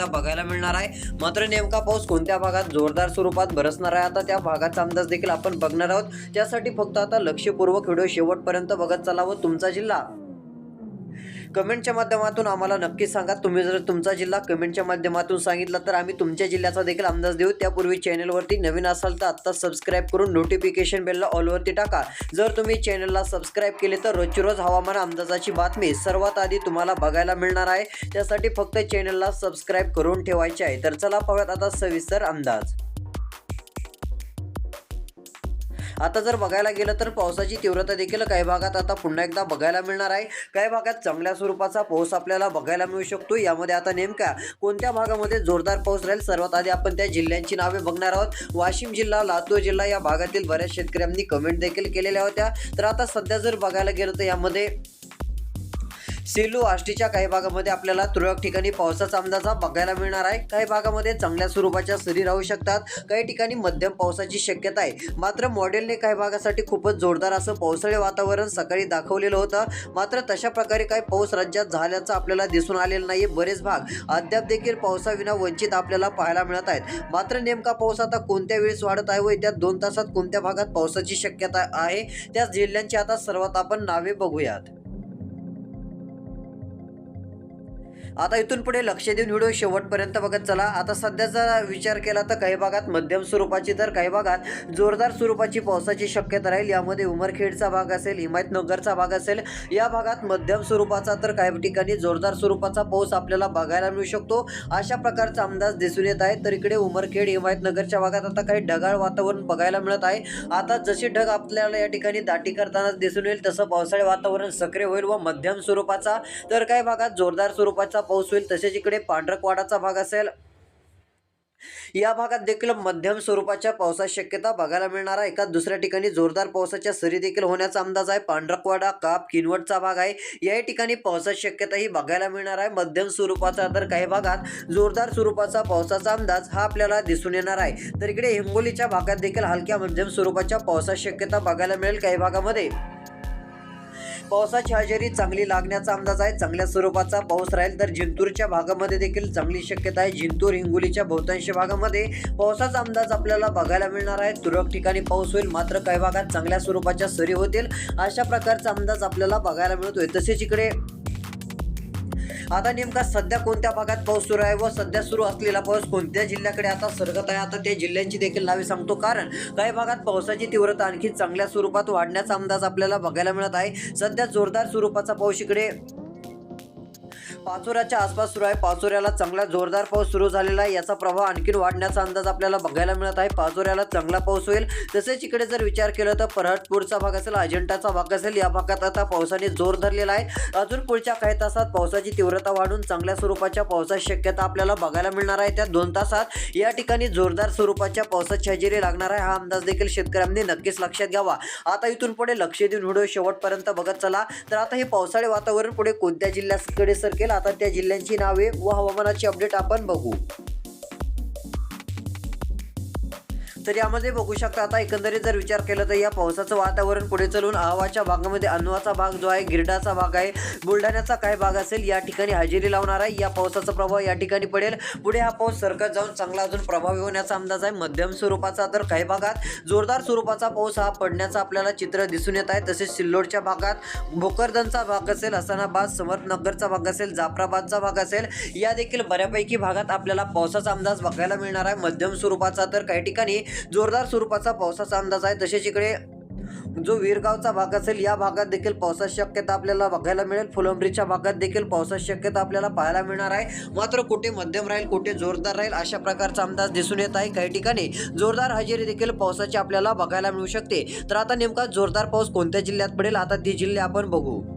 बघायला मिळणार आहे. मात्र नेमका पाऊस कोणत्या भागात जोरदार स्वरूपात बरसणार आहे? आता त्या भागाचा अंदाज देखील आपण बघणार आहोत. त्यासाठी फक्त आता लक्षपूर्वक व्हिडिओ शेवटपर्यंत बघत चालावं तुमचा जिल्हा. कमेंटच्या माध्यमातून आम्हाला नक्की सांगा. तुम्ही जर तुमचा जिल्हा कमेंटच्या माध्यमातून सांगितला तर आम्ही तुमच्या जिल्ह्याचा देखील अंदाज देऊ. त्यापूर्वी चॅनलवरती नवीन असाल तर आत्ता सबस्क्राईब करून नोटिफिकेशन बेलला ऑलवरती टाका. जर तुम्ही चॅनलला सबस्क्राईब केले तर रोजची रोज हवामान अंदाजाची बातमी सर्वात आधी तुम्हाला बघायला मिळणार आहे. त्यासाठी फक्त चॅनलला सबस्क्राईब करून ठेवायचे आहे. तर चला पाहूयात आता सविस्तर अंदाज. आता जर बघायला गेलं तर पावसाची तीव्रता देखील काही भागात आता पुन्हा एकदा बघायला मिळणार आहे. काही भागात चांगल्या स्वरूपाचा पाऊस आपल्याला बघायला मिळू शकतो. यामध्ये आता नेमका कोणत्या भागामध्ये जोरदार पाऊस राहील? सर्वात आधी आपण त्या जिल्ह्यांची नावे बघणार आहोत. वाशिम जिल्हा लातूर जिल्हा या भागातील बऱ्याच शेतकऱ्यांनी कमेंट देखील केलेल्या होत्या. तर आता सध्या जर बघायला गेलं तर यामध्ये सेलू आष्टीच्या काही भागामध्ये आपल्याला तुरळक ठिकाणी पावसाचा अंदाज बघायला मिळणार आहे. काही भागामध्ये चांगल्या स्वरूपाच्या सरी राहू शकतात. काही ठिकाणी मध्यम पावसाची शक्यता आहे. मात्र मॉडेलने काही भागासाठी खूपच जोरदार असं पावसाळी वातावरण सकाळी दाखवलेलं होतं. मात्र तशा प्रकारे काही पाऊस राज्यात झाल्याचं आपल्याला दिसून आलेलं नाही बरेच भाग अद्याप देखील पावसाविना वंचित आपल्याला पाहायला मिळत आहेत. मात्र नेमका पाऊस आता कोणत्या वेळेस वाढत आहे व येत्या दोन तासात कोणत्या भागात पावसाची शक्यता आहे? त्या जिल्ह्यांची आता सर्वात आपण नावे बघूयात. आता इथून पुढे लक्ष देऊन व्हिडिओ शेवटपर्यंत बघत चला. आता सध्याचा विचार केला तर काही भागात मध्यम स्वरूपाची तर काही भागात जोरदार स्वरूपाची पावसाची शक्यता राहील. यामध्ये उमरखेडचा भाग असेल हिमायतनगरचा भाग असेल या भागात मध्यम स्वरूपाचा तर काही ठिकाणी जोरदार स्वरूपाचा पाऊस आपल्याला बघायला मिळू शकतो. अशा प्रकारचा अंदाज दिसून येत आहे. तर इकडे उमरखेड हिमायतनगरच्या भागात आता काही ढगाळ वातावरण बघायला मिळत आहे. आता जसे ढग आपल्याला या ठिकाणी दाटी करताना दिसून येईल तसं पावसाळी वातावरण सक्रिय होईल व मध्यम स्वरूपाचा तर काही भागात जोरदार स्वरूपाचा पाऊस होईल तसेच इकडे पांढरकवाडाचा भाग असेल. या भागात देखील मध्यम स्वरूपाच्या पावसाची शक्यता बघायला मिळणार आहे. एका दुसऱ्या ठिकाणी जोरदार पावसाच्या सरी देखील होण्याचा अंदाज आहे. पांढरकवाडा काप किनवटचा भाग आहे. याही ठिकाणी पावसाची शक्यता ही बघायला मिळणार आहे. मध्यम स्वरूपाचा तर काही भागात जोरदार स्वरूपाचा पावसाचा अंदाज हा आपल्याला दिसून येणार आहे. तर इकडे हिंगोलीच्या भागात देखील हलक्या मध्यम स्वरूपाच्या पावसाची शक्यता बघायला मिळेल काही भागामध्ये. पावसाची हजेरी चांगली लागण्याचा अंदाज आहे. चांगल्या स्वरूपाचा पाऊस राहील तर जिंतूरच्या भागामध्ये देखील चांगली शक्यता आहे. जिंतूर हिंगोलीच्या बहुतांश भागामध्ये पावसाचा अंदाज आपल्याला बघायला मिळणार आहे. तुरळक ठिकाणी पाऊस होईल मात्र काही भागात चांगल्या स्वरूपाच्या सरी होतील. अशा प्रकारचा अंदाज आपल्याला बघायला मिळतोय. तसेच इकडे आता नेमका सध्या कोणत्या भागात पाऊस सुरू आहे व सध्या सुरू असलेला पाऊस कोणत्या जिल्ह्याकडे आता सरकत आहे आता त्या जिल्ह्यांची देखील नावे सांगतो. कारण काही भागात पावसाची तीव्रता आणखी चांगल्या स्वरूपात वाढण्याचा अंदाज आपल्याला बघायला मिळत आहे. सध्या जोरदार स्वरूपाचा पाऊस इकडे पाचोऱ्याच्या आसपास सुरू आहे. पाचोऱ्याला चांगला जोरदार पाऊस सुरू झालेला आहे. याचा प्रभाव आणखीन वाढण्याचा अंदाज आपल्याला बघायला मिळत आहे. पाचोऱ्याला चांगला पाऊस होईल. तसेच इकडे जर विचार केला तर परहटपूरचा भाग असेल अजिंठाचा भाग असेल या भागात आता पावसाने जोर धरलेला आहे. अजून पुढच्या काही तासात पावसाची तीव्रता वाढून चांगल्या स्वरूपाच्या पावसाची शक्यता आपल्याला बघायला मिळणार आहे. त्या दोन तासात या ठिकाणी जोरदार स्वरूपाच्या पावसाची हजेरी लागणार आहे. हा अंदाज देखील शेतकऱ्यांनी नक्कीच लक्षात घ्यावा. आता इथून पुढे लक्ष देऊन व्हिडिओ शेवटपर्यंत बघत चला. तर आता हे पावसाळी वातावरण पुढे कोणत्या जिल्ह्याकडे सरकेल आता त्या जिल्ह्यांची नावे व हवामानाची अपडेट आपण बघू. तर यामध्ये बघू शकता आता एकंदरीत जर विचार केला तर या पावसाचं वातावरण पुढे चलून अहवाच्या भागामध्ये अन्वाचा भाग जो आहे गिरडाचा भाग आहे बुलढाण्याचा काय भाग असेल या ठिकाणी हजेरी लावणार आहे. या पावसाचा प्रभाव या ठिकाणी पडेल. पुढे हा पाऊस सरकत जाऊन चांगला अजून प्रभावी होण्याचा अंदाज आहे. मध्यम स्वरूपाचा तर काही भागात जोरदार स्वरूपाचा पाऊस हा पडण्याचा आपल्याला चित्र दिसून येत आहे. तसेच सिल्लोडच्या भागात भोकरदनचा भाग असेल हसनाबाद समर्थनगरचा भाग असेल जाफराबादचा भाग असेल या देखील बऱ्यापैकी भागात आपल्याला पावसाचा अंदाज बघायला मिळणार आहे. मध्यम स्वरूपाचा तर काही ठिकाणी जोरदार स्वरूपाचा पावसाचा अंदाज आहे. तसेच इकडे जो वीरगावचा भाग असेल या भागात देखील पावसाची शक्यता आपल्याला बघायला मिळेल. फुलंब्रीच्या भागात देखील पावसाची शक्यता आपल्याला पाहायला मिळणार आहे. मात्र कुठे मध्यम राहील कुठे जोरदार राहील अशा प्रकारचा अंदाज दिसून येत आहे. काही ठिकाणी जोरदार हजेरी देखील पावसाची आपल्याला बघायला मिळू शकते. तर आता नेमका जोरदार पाऊस कोणत्या जिल्ह्यात पडेल? आता ती जिल्हे आपण बघू.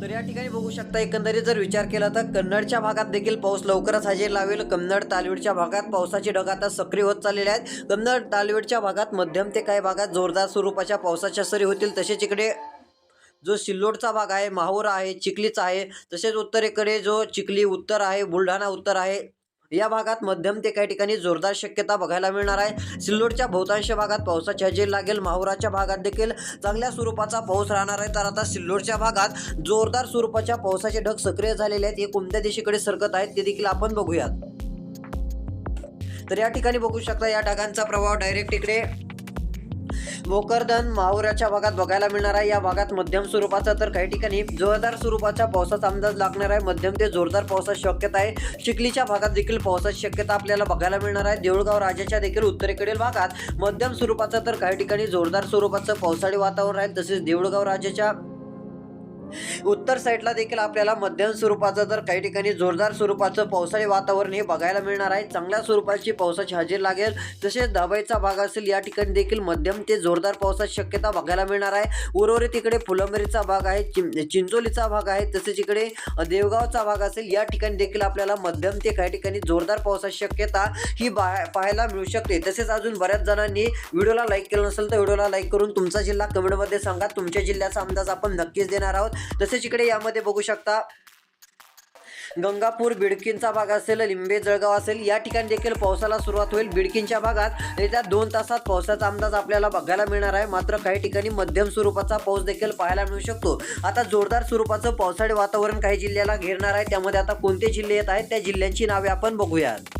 तर या ठिकाणी बघू शकता एकंदरीत जर विचार केला तर कन्नडच्या भागात देखील पाऊस लवकरच हजेरी लावेल. कन्नड तालवीडच्या भागात पावसाचे ढग आता सक्रिय होत चाललेले आहेत. कन्नड तालवीडच्या भागात मध्यम ते काही भागात जोरदार स्वरूपाच्या पावसाच्या सरी होतील. तसेच इकडे जो सिल्लोडचा भाग आहे माहूर आहे चिखलीचा आहे तसेच उत्तरेकडे जो चिखली उत्तर आहे बुलढाणा उत्तर आहे या भागात मध्यम ते काही ठिकाणी जोरदार शक्यता बघायला मिळणार आहे. सिल्लोडच्या बहुतांश भागात पावसाची हजेरी लागेल. माहुराच्या भागात देखील चांगल्या स्वरूपाचा पाऊस राहणार आहे. तर आता सिल्लोडच्या भागात जोरदार स्वरूपाच्या पावसाचे ढग सक्रिय झालेले आहेत. हे कोणत्या दिशेकडे सरकत आहेत ते देखील आपण बघूयात. तर या ठिकाणी बघू शकता या ढगांचा प्रभाव डायरेक्ट इकडे. भोकरदन माहुराच्या भागात बघायला मिळणार आहे. या भागात मध्यम स्वरूपाचा तर काही ठिकाणी जोरदार स्वरूपाच्या पावसाचा अंदाज लागणार आहे. मध्यम ते जोरदार पावसाची शक्यता आहे. चिखलीच्या भागात देखील पावसाची शक्यता आपल्याला बघायला मिळणार आहे. देऊळगाव राजाच्या देखील उत्तरेकडील भागात मध्यम स्वरूपाचा तर काही ठिकाणी जोरदार स्वरूपाचं पावसाळी वातावरण राहील. तसेच देऊळगाव राजाच्या उत्तर साईडला देखील आपल्याला मध्यम स्वरूपाचं तर काही ठिकाणी जोरदार स्वरूपाचं पावसाळी वातावरण हे बघायला मिळणार आहे. चांगल्या स्वरूपाची पावसाची हजेरी लागेल. तसेच दाबाईचा भाग असेल या ठिकाणी देखील मध्यम ते जोरदार पावसाची शक्यता बघायला मिळणार आहे. उर्वरित इकडे फुलंबरीचा भाग आहे चिं चिंचोलीचा भाग आहे तसेच इकडे देवगावचा भाग असेल या ठिकाणी देखील आपल्याला मध्यम ते काही ठिकाणी जोरदार पावसाची शक्यता ही पाहायला मिळू शकते. तसेच अजून बऱ्याच जणांनी व्हिडिओला लाईक केलं नसेल तर व्हिडिओला लाईक करून तुमचा जिल्हा कमेंटमध्ये सांगा. तुमच्या जिल्ह्याचा अंदाज आपण नक्कीच देणार आहोत. तसेच इकडे यामध्ये बघू शकता गंगापूर बिडकींचा भाग असेल लिंबे जळगाव असेल या ठिकाणी देखील पावसाला सुरुवात होईल. बिडकींच्या भागात येत्या दोन तासात पावसाचा अंदाज आपल्याला बघायला मिळणार आहे. मात्र काही ठिकाणी मध्यम स्वरूपाचा पाऊस देखील पाहायला मिळू शकतो. आता जोरदार स्वरूपाचं पावसाळी वातावरण काही जिल्ह्याला घेरणार आहे. त्यामध्ये आता कोणते जिल्हे येत आहेत त्या जिल्ह्यांची नावे आपण बघूयात.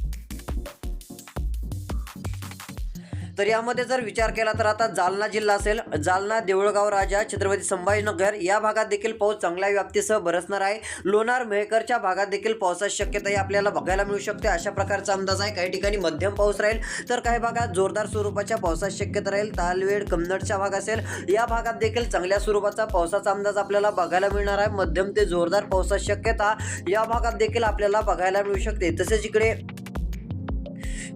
तर यामध्ये जर विचार केला तर आता जालना जिल्हा असेल. जालना देऊळगाव राजा छत्रपती संभाजीनगर या भागात देखील पाऊस चांगल्या व्याप्तीसह बरसणार आहे. लोणार मेहकरच्या भागात देखील पावसाची शक्यताही आपल्याला बघायला मिळू शकते. अशा प्रकारचा अंदाज आहे. काही ठिकाणी मध्यम पाऊस राहील. तर काही भागात जोरदार स्वरूपाच्या पावसाची शक्यता राहील. तालवेड कन्नडचा भाग असेल. या भागात देखील चांगल्या स्वरूपाचा पावसाचा अंदाज आपल्याला बघायला मिळणार आहे. मध्यम ते जोरदार पावसाची शक्यता या भागात देखील आपल्याला बघायला मिळू शकते. तसेच इकडे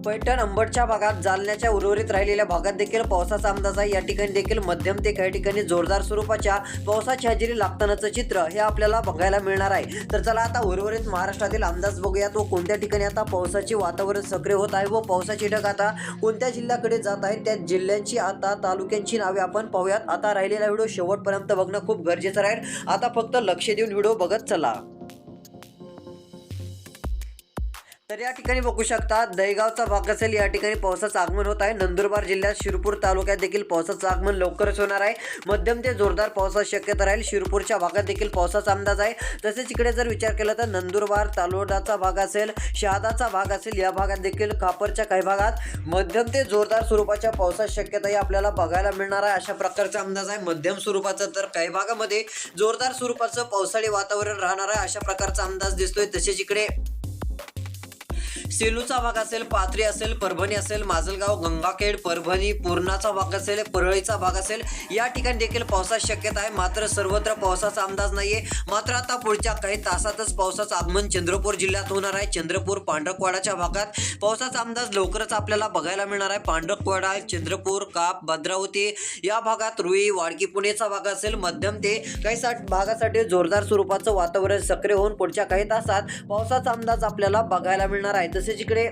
पैठण अंबडच्या भागात जालन्याच्या उर्वरित राहिलेल्या भागात देखील पावसाचा अंदाज आहे. या ठिकाणी देखील मध्यम ते काही ठिकाणी जोरदार स्वरूपाच्या पावसाची हजेरी लागतानाचं चित्र हे आपल्याला बघायला मिळणार आहे. तर चला आता उर्वरित महाराष्ट्रातील अंदाज बघूयात व कोणत्या ठिकाणी आता पावसाचे वातावरण सक्रिय होत आहे व पावसाची ढग आता कोणत्या जिल्ह्याकडे जात आहे? त्या जिल्ह्यांची आता तालुक्यांची नावे आपण पाहूयात. आता राहिलेला व्हिडिओ शेवटपर्यंत बघणं खूप गरजेचं राहील. आता फक्त लक्ष देऊन व्हिडिओ बघत चला. तर या ठिकाणी बघू शकता दहीगावचा भाग असेल या ठिकाणी पावसाचं आगमन होत आहे. नंदुरबार जिल्ह्यात शिरपूर तालुक्यात देखील पावसाचं आगमन लवकरच होणार आहे. मध्यम ते जोरदार पावसाची शक्यता राहील. शिरपूरच्या भागात देखील पावसाचा अंदाज आहे. तसेच इकडे जर विचार केला तर नंदुरबार तालोडाचा भाग असेल शहादाचा भाग असेल या भागात देखील कापरच्या काही भागात मध्यम ते जोरदार स्वरूपाच्या पावसाची शक्यताही आपल्याला बघायला मिळणार आहे. अशा प्रकारचा अंदाज आहे. मध्यम स्वरूपाचा तर काही भागामध्ये जोरदार स्वरूपाचं पावसाळी वातावरण राहणार आहे. अशा प्रकारचा अंदाज दिसतोय. तसेच इकडे सेलूचा भाग असेल पाथरी असेल परभणी असेल माजलगाव गंगाखेड परभणी पूर्णाचा भाग असेल परळीचा भाग असेल या ठिकाणी देखील पावसाची शक्यता आहे. मात्र सर्वत्र पावसाचा अंदाज नाहीये. मात्र आता पुढच्या काही तासातच पावसाचं आगमन चंद्रपूर जिल्ह्यात होणार आहे. चंद्रपूर पांढरकवाडाच्या भागात पावसाचा अंदाज लवकरच आपल्याला बघायला मिळणार आहे. पांढरकवाडा चंद्रपूर काप भद्रावती या भागात रुई वाडकी पुणेचा भाग असेल मध्यम ते काही भागासाठी जोरदार स्वरूपाचं वातावरण सक्रिय होऊन पुढच्या काही तासात पावसाचा अंदाज आपल्याला बघायला मिळणार आहे. तसेच जिकडे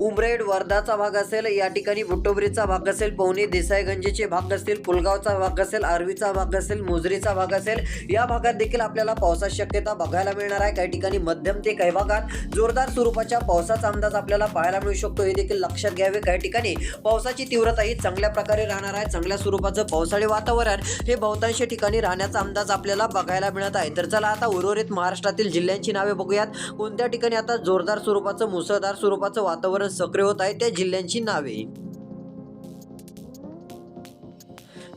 उमरेड वर्धाचा भाग असेल या ठिकाणी बुट्टोबरीचा भाग असेल पवनी देसाईगंजीचे भाग असतील पुलगावचा भाग असेल आर्वीचा भाग असेल मुजरीचा भाग असेल या भागात देखील आपल्याला पावसाची शक्यता बघायला मिळणार आहे. काही ठिकाणी मध्यम ते काही भागात जोरदार स्वरूपाच्या पावसाचा अंदाज आपल्याला पाहायला मिळू शकतो. हे देखील लक्षात घ्यावे. काही ठिकाणी पावसाची तीव्रता ही चांगल्या प्रकारे राहणार आहे. चांगल्या स्वरूपाचं पावसाळी वातावरण हे बहुतांश ठिकाणी राहण्याचा अंदाज आपल्याला बघायला मिळत आहे. तर चला आता उर्वरित महाराष्ट्रातील जिल्ह्यांची नावे बघूयात. कोणत्या ठिकाणी आता जोरदार स्वरूपाचं मुसळधार स्वरूपाचं वातावरण सक्रिय होत आहे त्या जिल्ह्यांची नावे.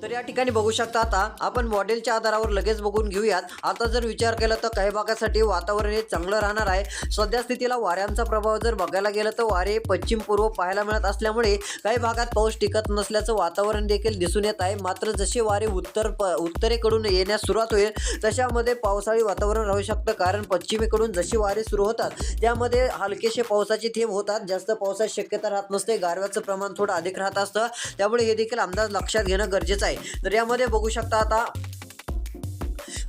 तर या ठिकाणी बघू शकता आता आपण मॉडेलच्या आधारावर लगेच बघून घेऊयात. आता जर विचार केला तर काही भागासाठी वातावरण हे चांगलं राहणार आहे. सध्या स्थितीला वाऱ्यांचा प्रभाव जर बघायला गेलं तर वारे पश्चिम पूर्व पाहायला मिळत असल्यामुळे काही भागात पाऊस टिकत नसल्याचं वातावरण देखील दिसून येत आहे. मात्र जसे वारे उत्तर प उत्तरेकडून येण्यास सुरुवात होईल तशामध्ये पावसाळी वातावरण राहू शकतं. कारण पश्चिमेकडून जशी वारे सुरू होतात त्यामध्ये हलकेसे पावसाचे थेंब होतात. जास्त पावसाची शक्यता राहत नसते. गारव्याचं प्रमाण थोडं अधिक राहत असतं. त्यामुळे हे देखील अंदाज लक्षात घेणं गरजेचं आहे. तर यामध्ये बघू शकता आता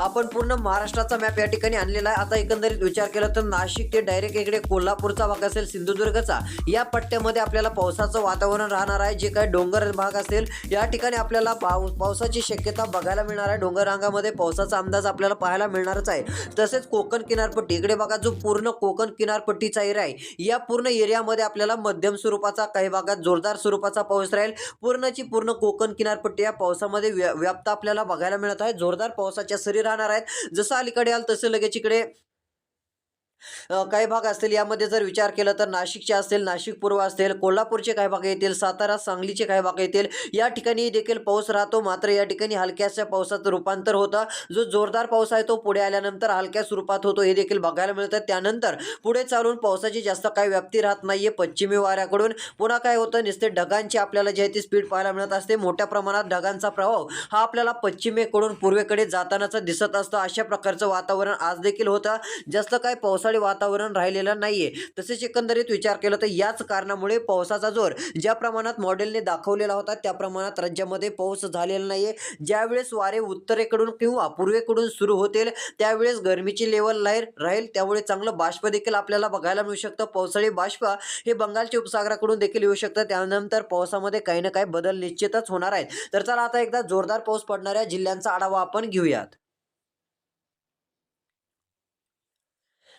आपण पूर्ण महाराष्ट्राचा मॅप या ठिकाणी आणलेला आहे. आता एकंदरीत विचार केला तर नाशिक ते डायरेक्ट इकडे कोल्हापूरचा भाग असेल सिंधुदुर्गचा. या पट्ट्यामध्ये आपल्याला पावसाचं वातावरण राहणार आहे. जे काही डोंगर भाग असेल या ठिकाणी आपल्याला पाऊस पावसाची शक्यता बघायला मिळणार आहे. डोंगर रांगामध्ये पावसाचा अंदाज आपल्याला पाहायला मिळणारच आहे. तसेच कोकण किनारपट्टी इकडे बघा जो पूर्ण कोकण किनारपट्टीचा एरिया आहे या पूर्ण एरियामध्ये आपल्याला मध्यम स्वरूपाचा काही भागात जोरदार स्वरूपाचा पाऊस राहील. पूर्णची पूर्ण कोकण किनारपट्टी या पावसामध्ये व्या व्याप्त आपल्याला बघायला मिळत आहे. जोरदार पावसाच्या सरी राहणार आहेत. जसं अलीकडे आल तसं लगेच इकडे काही भाग असतील यामध्ये जर विचार केला तर नाशिकचे असतील नाशिक पूर्व असतील कोल्हापूरचे काही भाग येतील सातारा सांगलीचे काही भाग येतील या ठिकाणी देखील पाऊस राहतो. मात्र या ठिकाणी हलक्याशा पावसाचं रूपांतर होतं. जो जोरदार पाऊस आहे तो पुढे आल्यानंतर हलक्या स्वरूपात होतो हे देखील बघायला मिळतं. त्यानंतर पुढे चालून पावसाची जास्त काही व्याप्ती राहत नाहीये पश्चिमी वाऱ्याकडून. पुन्हा काय होतं नुसते ढगांची आपल्याला जी आहे ती स्पीड पाहायला मिळत असते. मोठ्या प्रमाणात ढगांचा प्रभाव हा आपल्याला पश्चिमेकडून पूर्वेकडे जातानाचा दिसत असतो. अशा प्रकारचं वातावरण आज देखील होतं. जास्त काय पावसाळी वातावरण राहिलेलं नाहीये. तसेच एकंदरीत विचार केला तर याच कारणामुळे पावसाचा जोर ज्या प्रमाणात मॉडेलने दाखवलेला होता त्या प्रमाणात राज्यामध्ये पाऊस झालेला नाहीये. ज्यावेळेस वारे उत्तरेकडून किंवा पूर्वेकडून सुरू होतील त्यावेळेस गरमीची लेवल लाईर राहील. त्यामुळे चांगलं बाष्प देखील आपल्याला बघायला मिळू शकतं. पावसाळी बाष्प हे बंगालच्या उपसागराकडून देखील येऊ शकतं. त्यानंतर पावसामध्ये काही ना काही बदल निश्चितच होणार आहेत. तर चला आता एकदा जोरदार पाऊस पडणाऱ्या जिल्ह्यांचा आढावा आपण घेऊयात.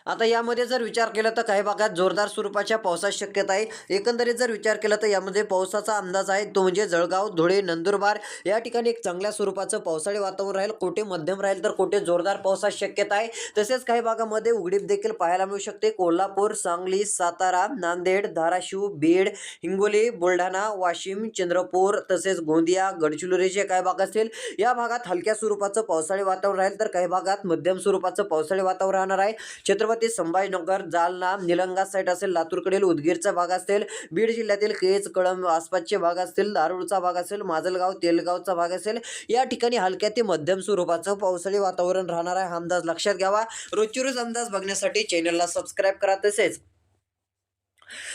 आता यामध्ये जर विचार केला तर काही भागात जोरदार स्वरूपाच्या पावसाची शक्यता आहे. एकंदरीत जर विचार केला तर यामध्ये पावसाचा अंदाज आहे. तो म्हणजे जळगाव धुळे नंदुरबार या ठिकाणी एक चांगल्या स्वरूपाचं पावसाळी वातावरण राहील. कोठे मध्यम राहील तर कोठे जोरदार पावसाची शक्यता आहे. तसेच काही भागामध्ये उघडीप देखील पाहायला मिळू शकते. कोल्हापूर सांगली सातारा नांदेड धाराशिव बीड हिंगोली बुलढाणा वाशिम चंद्रपूर तसेच गोंदिया गडचिरोलीचे काही भाग असतील या भागात हलक्या स्वरूपाचं पावसाळी वातावरण राहील. तर काही भागात मध्यम स्वरूपाचं पावसाळी वातावरण राहणार आहे. छत्रपती संभाजीनगर जालना निलंगा साईड असेल लातूरकडील उदगीरचा भाग असेल बीड जिल्ह्यातील केज कळंब आसपासचे भाग असतील दारूळचा भाग असेल माजलगाव तेलगावचा भाग असेल या ठिकाणी हलक्या ते मध्यम स्वरूपाचं पावसाळी वातावरण राहणार आहे. हा अंदाज लक्षात घ्यावा. रोजची रोज अंदाज बघण्यासाठी चॅनलला सबस्क्राईब करा. तसेच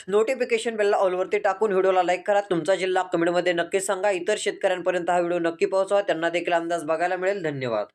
नोटिफिकेशन बेलला ऑलवरती टाकून व्हिडिओला लाईक करा. तुमचा जिल्हा कमेंटमध्ये नक्की सांगा. इतर शेतकऱ्यांपर्यंत हा व्हिडिओ नक्की पोहोचवा. त्यांना देखील अंदाज बघायला मिळेल. धन्यवाद.